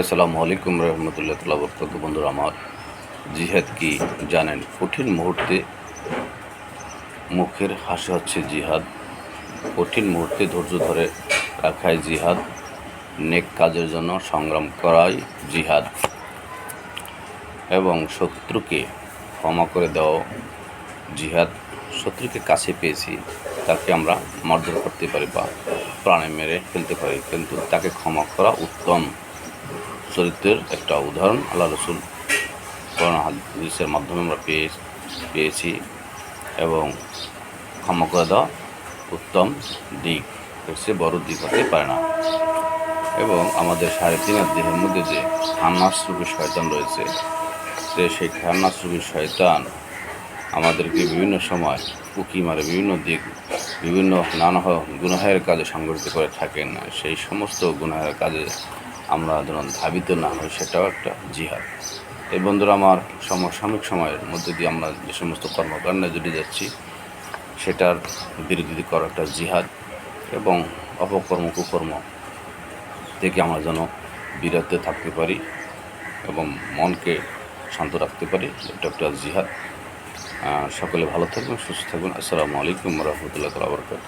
আসসালামু আলাইকুম রহমতুল্লাহ তাল্লাহ বরকত বন্ধুরা, আমার জিহাদ কি জানেন? কঠিন মুহূর্তে মুখের হাসি হচ্ছে জিহাদ। কঠিন মুহূর্তে ধৈর্য ধরে রাখাই জিহাদ। নেক কাজের জন্য সংগ্রাম করাই জিহাদ। এবং শত্রুকে ক্ষমা করে দেওয়া জিহাদ। শত্রুকে কাছে পেয়েছি, তাকে আমরা মারধর করতে পারি বা প্রাণে মেরে ফেলতে পারি, কিন্তু তাকে ক্ষমা করা উত্তম। চরিত্রের একটা উদাহরণ আল্লাহ রসুল করোনা হাদিসের মাধ্যমে আমরা পেয়ে, পেয়েছি এবং ক্ষমা করে দেওয়া উত্তম দিক চেয়ে বড় দিক হতে পারে না। এবং আমাদের সাড়ে তিন দেহের মধ্যে যে খান্নাস রূপী শয়তান রয়েছে যে সেই খান্নাস রূপী শয়তান আমাদেরকে বিভিন্ন সময় উকি মারে, বিভিন্ন দিক, বিভিন্ন নানা গুনাহের কাজে সংগঠিত করে থাকেন। সেই সমস্ত গুনাহের কাজে আমরা যেন ধাবিত না হই, সেটাও একটা জিহাদ। এই বন্ধুরা, আমার সমসাময়িক সময়ের মধ্যে দিয়ে আমরা যে সমস্ত কর্মকাণ্ডে জড়িয়ে যাচ্ছি, সেটার বিরোধী করা একটা জিহাদ এবং অপকর্ম, কুকর্ম থেকে আমরা যেন বিরত থাকতে পারি এবং মনকে শান্ত রাখতে পারি, এটা একটা জিহাদ। সকলে ভালো থাকবেন, সুস্থ থাকবেন। আসসালামু আলাইকুম রহমতুল্লাহ বরকাত